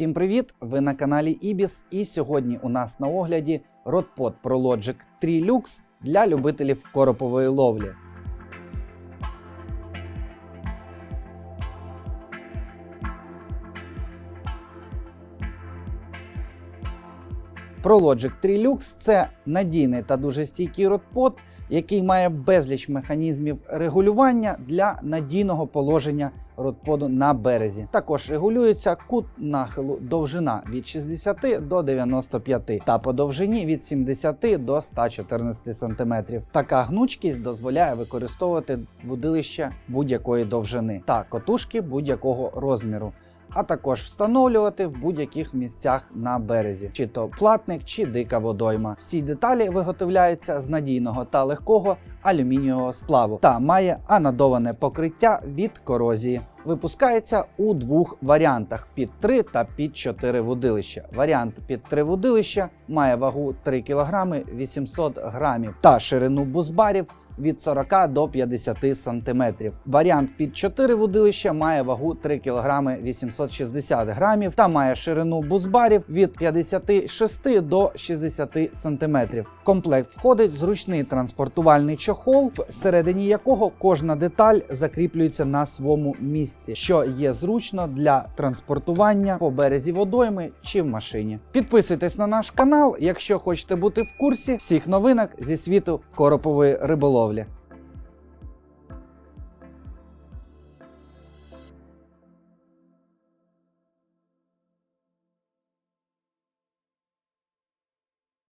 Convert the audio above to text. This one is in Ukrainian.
Всім привіт! Ви на каналі Ibis і сьогодні у нас на огляді ротпот ProLogic 3 Lux для любителів коропової ловлі. ProLogic 3 Lux це надійний та дуже стійкий родпод, який має безліч механізмів регулювання для надійного положення родподу на березі. Також регулюється кут нахилу довжина від 60 до 95 та по довжині від 70 до 114 см. Така гнучкість дозволяє використовувати вудилища будь-якої довжини та котушки будь-якого розміру. А також встановлювати в будь-яких місцях на березі, чи то платник, чи дика водойма. Всі деталі виготовляються з надійного та легкого алюмінієвого сплаву та має анодоване покриття від корозії. Випускається у двох варіантах: під 3 та під 4 вудилища. Варіант під 3 вудилища має вагу 3 кг 800 грамів та ширину бузбарів від 40 до 50 см. Варіант під 4 вудилища має вагу 3 кг 860 грамів та має ширину бузбарів від 56 до 60 см. В комплект входить зручний транспортувальний чохол, всередині якого кожна деталь закріплюється на своєму місці, що є зручно для транспортування по березі водойми чи в машині. Підписуйтесь на наш канал, якщо хочете бути в курсі всіх новинок зі світу коропової риболовлі.